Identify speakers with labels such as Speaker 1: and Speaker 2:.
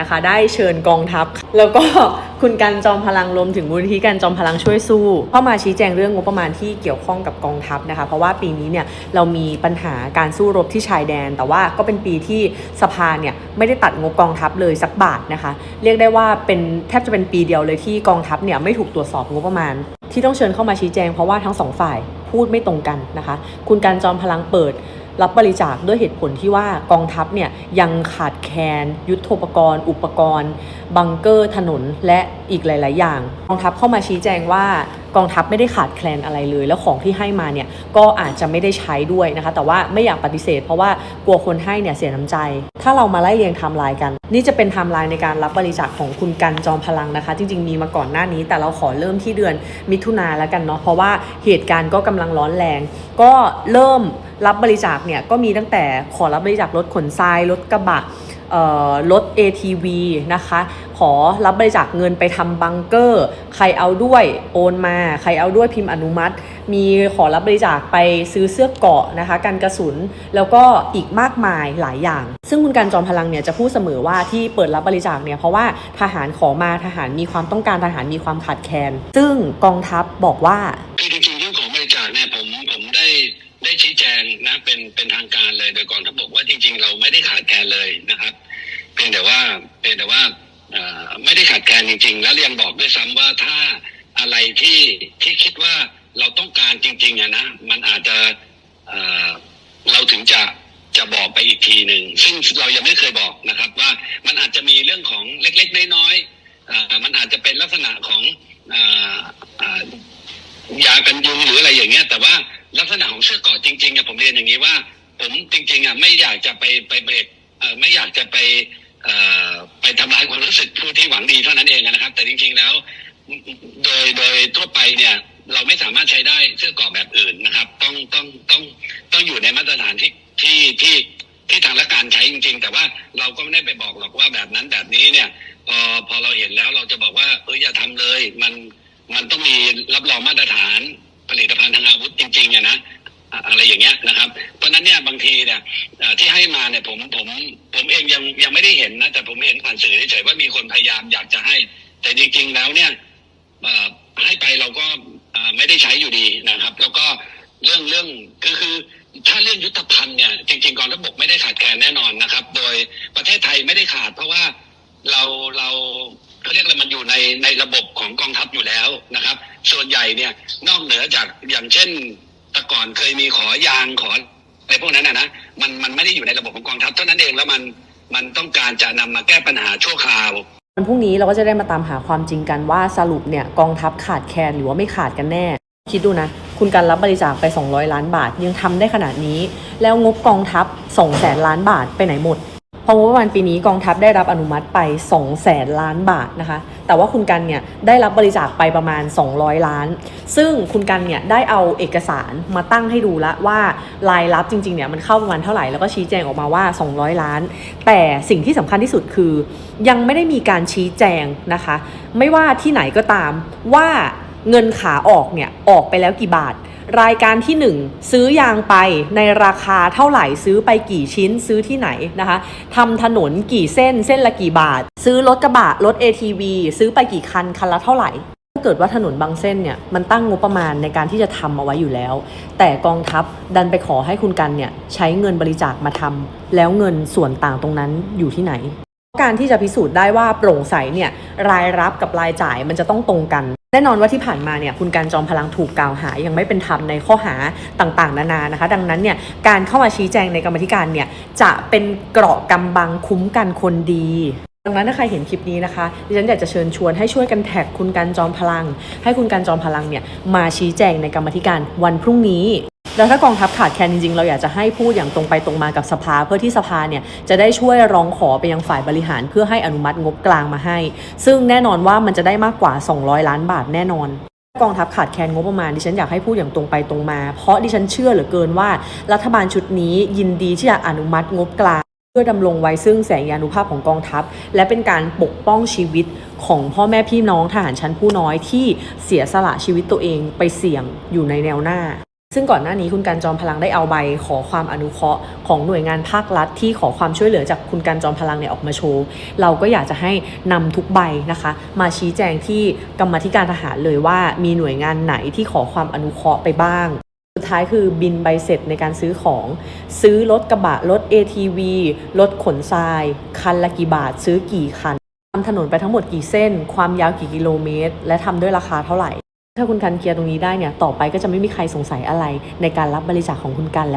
Speaker 1: นะคะได้เชิญกองทัพ แล้วก็คุณกันจอมพลังรวมถึงมูลนิธิกันจอมพลังช่วยสู้เข้ามาชี้แจงเรื่องงบประมาณที่เกี่ยวข้องกับกองทัพนะคะ เพราะว่าปีนี้เนี่ยเรามีปัญหาการสู้รบที่ชายแดน แต่ว่าก็เป็นปีที่สภาเนี่ยไม่ได้ตัดงบกองทัพเลยสักบาทนะคะ เรียกได้ว่าเป็นแทบจะเป็นปีเดียวเลยที่กองทัพเนี่ยไม่ถูกตรวจสอบงบประมาณ ที่ต้องเชิญเข้ามาชี้แจงเพราะว่าทั้งสองฝ่ายพูดไม่ตรงกันนะคะ คุณการจอมพลังเปิด รับบริจาคด้วยเหตุผลที่ว่ากองทัพเนี่ยยังขาดแคลนยุทโธปกรณ์ อุปกรณ์ บังเกอร์ถนนและอีกหลาย ๆ อย่าง กองทัพเข้ามาชี้แจงว่า กองทัพไม่ได้ขาดแคลนอะไรเลย แล้วของที่ให้มาเนี่ยก็อาจจะไม่ได้ใช้ด้วยนะคะ แต่ว่าไม่อยากปฏิเสธ เพราะว่ากลัวคนให้เนี่ยเสียน้ำใจ ถ้าเรามาไล่เรียงไทม์ไลน์กัน นี่จะเป็นไทม์ไลน์ในการรับบริจาคของคุณกันจอมพลังนะคะ จริงๆมีมาก่อนหน้านี้ แต่เราขอเริ่มที่เดือนมิถุนาแล้วกันเนาะเพราะว่าเหตุการณ์ก็กำลังร้อนแรง ก็เริ่มรับบริจาคเนี่ยก็มีตั้งแต่ขอรับบริจาครถขนทรายรถกระบะ รถ ATV นะคะ ขอรับบริจาคเงินไปทำบังเกอร์ ใครเอาด้วยโอนมา ใครเอาด้วยพิมพ์อนุมัติ มีขอรับบริจาคไปซื้อเสื้อเกาะนะคะกันกระสุน แล้วก็อีกมากมายหลายอย่าง ซึ่งคุณการจอมพลังเนี่ยจะพูดเสมอว่าที่เปิดรับบริจาคเนี่ยเพราะว่าทหารขอมาทหารมีความต้องการทหารมีความขาดแคลน ซึ่งกองทัพบอกว่า
Speaker 2: จริงๆเรื่องของบริจาคเนี่ยผมผมได้ได้ชี้แจงนะเป็นเป็นทางการเลยโดยกองทัพบกว่าจริง ๆ เราไม่ได้ขาดแคลนเลยนะครับ พียงแต่ว่าเพียงแต่ว่าไม่ได้ขาดแคลนจริง ๆ แล้วเรียังบอกด้วยซ้ำว่าถ้าอะไรที่ที่คิดว่าเราต้องการจริงๆอะนะมันอาจจะเราถึงจะจะบอกไปอีกทีหนึ่งซึ่งเรายังไม่เคยบอกนะครับว่ามันอาจจะมีเรื่องของเล็กๆน้อยๆมันอาจจะเป็นลักษณะของออยากันยุงหรืออะไรอย่างเงี้ย แต่ว่าลักษณะของเสื้อเกาะจริงๆอะผมเรียนอย่างนี้ว่า ผมจริงๆอะไม่อยากจะไปไปเบรกไม่อยากจะไป ไปทำลายความรู้สึกผู้ที่หวังดีเท่านั้นเองนะครับ แต่จริงๆแล้ว โดยโดยทั่วไปเนี่ยเราไม่สามารถใช้ได้เสื้อเกราะแบบอื่นนะครับ ต้องต้องต้องต้องอยู่ในมาตรฐานที่ที่ที่ที่ทางราชการใช้จริง ๆ แต่ว่าเราก็ไม่ได้ไปบอกหรอกว่าแบบนั้นแบบนี้เนี่ย พอพอเราเห็นแล้วเราจะบอกว่าเอออย่าทำเลย มันมันต้องมีรับรองมาตรฐานผลิตภัณฑ์ทางอาวุธจริงๆอะนะ อะไรอย่างเงี้ยนะครับ เพราะนั้นเนี่ยบางทีเนี่ยที่ให้มาเนี่ยผมผมผมเองยังยังไม่ได้เห็นนะแต่ผมเห็นผ่านสื่อเฉยๆว่ามีคนพยายามอยากจะให้ แต่จริงๆแล้วเนี่ยให้ไปเราก็ไม่ได้ใช้อยู่ดีนะครับ แล้วก็เรื่องเรื่องคือคือถ้าเรื่องยุทธภัณฑ์เนี่ยจริงๆกองทัพบกไม่ได้ขาดแคลนแน่นอนนะครับ โดยประเทศไทยไม่ได้ขาด เพราะว่าเราเราเขาเรียกอะไรมันอยู่ในในระบบของกองทัพอยู่แล้วนะครับ ส่วนใหญ่เนี่ยนอกเหนือจากอย่างเช่น แต่ก่อนเคยมีขอยางขออะไรพวกนั้นนะนะมันมันไม่ได้อยู่ในระบบของกองทัพเท่านั้นเองแล้วมันมันต้องการจะนำมาแก้ปัญหาชั่วคราว
Speaker 1: วันพรุ่งนี้เราก็จะได้มาตามหาความจริงกันว่าสรุปเนี่ยกองทัพขาดแคลนหรือว่าไม่ขาดกันแน่ คิดดูนะ คุณการรับบริจาคไป 200 ล้านบาท ยังทำได้ขนาดนี้ แล้วงบกองทัพ2แสนล้านบาทไปไหนหมด พราะงบประมาณปีนี้กองทัพได้รับอนุมัติไป 2 แสนล้านบาทนะคะ แต่ว่าคุณกันเนี่ยได้รับบริจาคไปประมาณ 200 ล้าน ซึ่งคุณกันเนี่ยได้เอาเอกสารมาตั้งให้ดูล้วว่ารายรับจริงๆเนี่ยมันเข้าประมาณเท่าไหร่ แล้วก็ชี้แจงออกมาว่า 200 ล้าน แต่สิ่งที่สำคัญที่สุดคือ ยังไม่ได้มีการชี้แจงนะคะ ไม่ว่าที่ไหนก็ตามว่าเงินขาออกเนี่ยออกไปแล้วกี่บาท รายการที่ 1 ซื้อยางไปในราคาเท่าไหร่ซื้อไปกี่ชิ้นซื้อที่ไหนนะคะทำถนนกี่เส้นเส้นละกี่บาท ซื้อรถกระบะรถ ATV ซื้อไปกี่คันคันละเท่าไหร่ถ้าเกิดว่าถนนบางเส้นเนี่ยมันตั้งงบประมาณในการที่จะทำเอาไว้อยู่แล้ว แต่กองทัพดันไปขอให้คุณกันเนี่ยใช้เงินบริจาคมาทำแล้วเงินส่วนต่างตรงนั้นอยู่ที่ไหน การที่จะพิสูจน์ได้ว่าโปร่งใสเนี่ยรายรับกับรายจ่ายมันจะต้องตรงกัน แน่นอนว่าที่ผ่านมาเนี่ยคุณการจอมพลังถูกกล่าวหายังไม่เป็นธรรมในข้อหาต่างๆ นานานะคะ ดังนั้นเนี่ยการเข้ามาชี้แจงในกรรมธิการเนี่ยจะเป็นเกราะกำบังคุ้มกันคนดีดังนั้นถ้าใครเห็นคลิปนี้นะคะดิฉันอยากจะเชิญชวนให้ช่วยกันแท็กคุณการจอมพลัง ให้คุณการจอมพลังเนี่ยมาชี้แจงในกรรมธิการวันพรุ่งนี้ แล้วถ้ากองทัพขาดแคลนจริงๆ เราอยากจะให้พูดอย่างตรงไปตรงมากับสภา เพื่อที่สภาเนี่ยจะได้ช่วยร้องขอไปยังฝ่ายบริหาร เพื่อให้อนุมัติงบกลางมาให้ ซึ่งแน่นอนว่ามันจะได้มากกว่า 200 ล้านบาทแน่นอนกองทัพขาดแคลนงบประมาณดิฉันอยากให้พูดอย่างตรงไปตรงมา เพราะดิฉันเชื่อเหลือเกินว่า รัฐบาลชุดนี้ยินดีที่จะอนุมัติงบกลางเพื่อดำรงไว้ซึ่งแสงยานุภาพของกองทัพ และเป็นการปกป้องชีวิตของพ่อแม่พี่น้องทหารชั้นผู้น้อยที่เสียสละชีวิตตัวเองไปเสี่ยงอยู่ในแนวหน้า ซึ่งก่อนหน้านี้คุณการจอมพลังได้เอาใบขอความอนุเคราะห์ของหน่วยงานภาครัฐที่ขอความช่วยเหลือจากคุณการจอมพลังเนี่ยออกมาโชว์ เราก็อยากจะให้นำทุกใบนะคะ มาชี้แจงที่กรรมธิการทหารเลยว่ามีหน่วยงานไหนที่ขอความอนุเคราะห์ไปบ้าง สุดท้ายคือบินใบเสร็จในการซื้อของ ซื้อรถกระบะรถ ATV รถขนทราย คันละกี่บาท ซื้อกี่คันทำถนนไปทั้งหมดกี่เส้น ความยาวกี่กิโลเมตร และทำด้วยราคาเท่าไหร่ ถ้าคุณกันเคลียร์ตรงนี้ได้เนี่ยต่อไปก็จะไม่มีใครสงสัยอะไรในการรับบริจาคของคุณกันแล้ว